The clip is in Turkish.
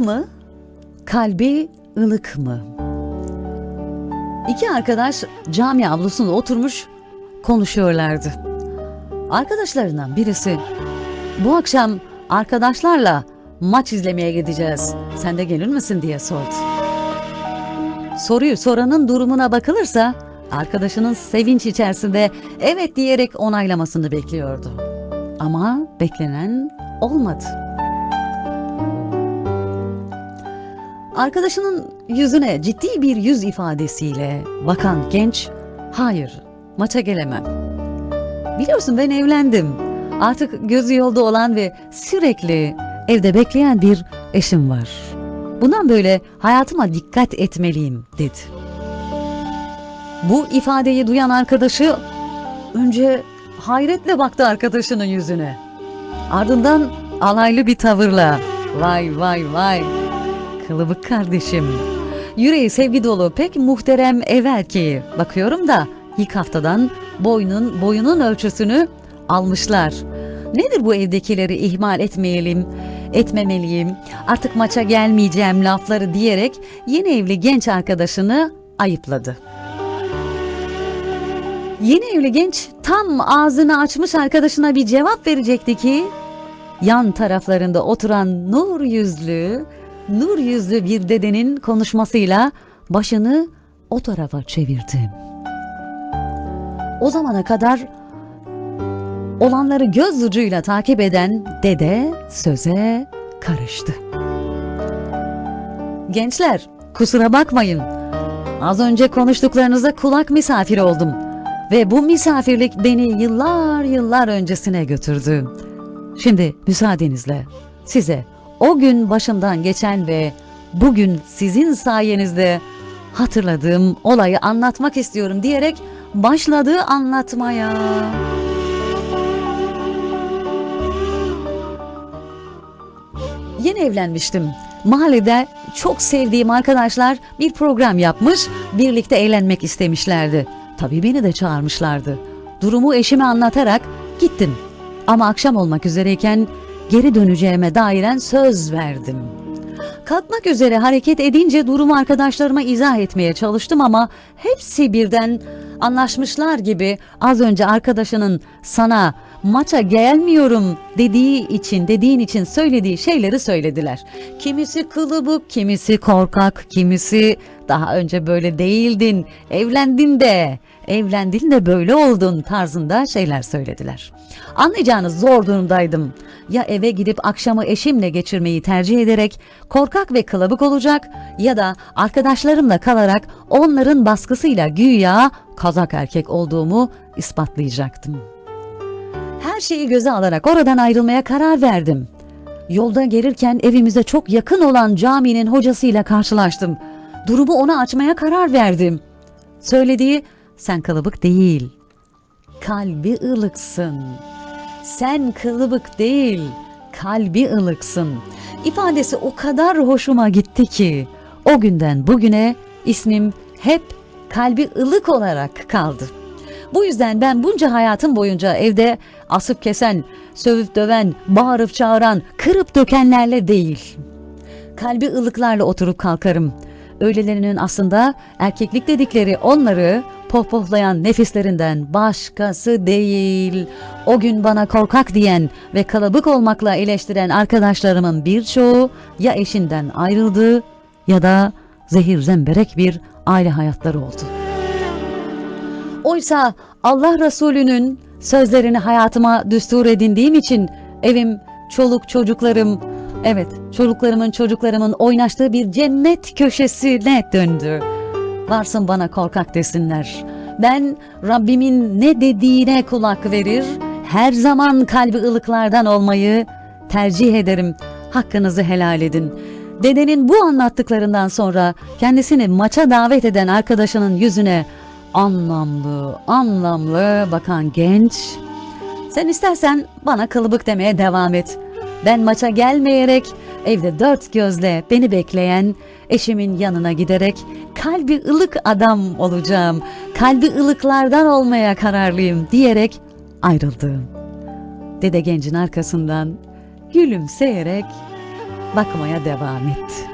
Mı? Kalbi ılık mı? İki arkadaş cami avlusunda oturmuş konuşuyorlardı. Arkadaşlarından birisi bu akşam arkadaşlarla maç izlemeye gideceğiz. Sen de gelir misin diye sordu. Soruyu soranın durumuna bakılırsa arkadaşının sevinç içerisinde evet diyerek onaylamasını bekliyordu. Ama beklenen olmadı. Arkadaşının yüzüne ciddi bir yüz ifadesiyle bakan genç, hayır maça gelemem. Biliyorsun ben evlendim. Artık gözü yolda olan ve sürekli evde bekleyen bir eşim var. Bundan böyle hayatıma dikkat etmeliyim dedi. Bu ifadeyi duyan arkadaşı önce hayretle baktı arkadaşının yüzüne. Ardından alaylı bir tavırla vay vay vay kılıbık kardeşim. Yüreği sevgi dolu pek muhterem ev. Bakıyorum da ilk haftadan boynun boyunun ölçüsünü almışlar. Nedir bu evdekileri ihmal etmeyelim, etmemeliyim, artık maça gelmeyeceğim lafları diyerek yeni evli genç arkadaşını ayıpladı. Yeni evli genç tam ağzını açmış arkadaşına bir cevap verecekti ki yan taraflarında oturan nur yüzlü, nur yüzlü bir dedenin konuşmasıyla başını o tarafa çevirdi. O zamana kadar olanları göz ucuyla takip eden dede söze karıştı. Gençler, kusura bakmayın. Az önce konuştuklarınıza kulak misafiri oldum ve bu misafirlik beni yıllar yıllar öncesine götürdü. Şimdi müsaadenizle size o gün başımdan geçen ve bugün sizin sayenizde hatırladığım olayı anlatmak istiyorum diyerek başladı anlatmaya. Yeni evlenmiştim. Mahallede çok sevdiğim arkadaşlar bir program yapmış, birlikte eğlenmek istemişlerdi. Tabii beni de çağırmışlardı. Durumu eşime anlatarak gittim. Ama akşam olmak üzereyken geri döneceğime dairen söz verdim. Kalkmak üzere hareket edince durumu arkadaşlarıma izah etmeye çalıştım ama hepsi birden anlaşmışlar gibi az önce arkadaşının sana maça gelmiyorum dediği için, dediğin için söylediği şeyleri söylediler. Kimisi kılıbık, kimisi korkak, kimisi daha önce böyle değildin, evlendin de, evlendin de böyle oldun tarzında şeyler söylediler. Anlayacağınız zor durumdaydım. Ya eve gidip akşamı eşimle geçirmeyi tercih ederek korkak ve kılıbık olacak ya da arkadaşlarımla kalarak onların baskısıyla güya kazak erkek olduğumu ispatlayacaktım. Her şeyi göze alarak oradan ayrılmaya karar verdim. Yolda gelirken evimize çok yakın olan caminin hocasıyla karşılaştım. Durumu ona açmaya karar verdim. Söylediği sen kılıbık değil, kalbi ılıksın. Sen kılıbık değil, kalbi ılıksın. İfadesi o kadar hoşuma gitti ki o günden bugüne ismim hep kalbi ılık olarak kaldı. Bu yüzden ben bunca hayatım boyunca evde asıp kesen, sövüp döven, bağırıp çağıran, kırıp dökenlerle değil. Kalbi ılıklarla oturup kalkarım. Öylelerinin aslında erkeklik dedikleri onları pohpohlayan nefislerinden başkası değil. O gün bana korkak diyen ve kalabalık olmakla eleştiren arkadaşlarımın birçoğu ya eşinden ayrıldı ya da zehir zemberek bir aile hayatları oldu. Oysa Allah Resulü'nün sözlerini hayatıma düstur edindiğim için evim, çoluk çocuklarım, evet çocuklarımın çocuklarımın oynaştığı bir cennet köşesine döndü. Varsın bana korkak desinler. Ben Rabbimin ne dediğine kulak verir, her zaman kalbi ılıklardan olmayı tercih ederim. Hakkınızı helal edin. Dedenin bu anlattıklarından sonra kendisini maça davet eden arkadaşının yüzüne anlamlı, anlamlı bakan genç. Sen istersen bana kılıbık demeye devam et. Ben maça gelmeyerek evde dört gözle beni bekleyen eşimin yanına giderek kalbi ılık adam olacağım. Kalbi ılıklardan olmaya kararlıyım diyerek ayrıldı. Dede gencin arkasından gülümseyerek bakmaya devam etti.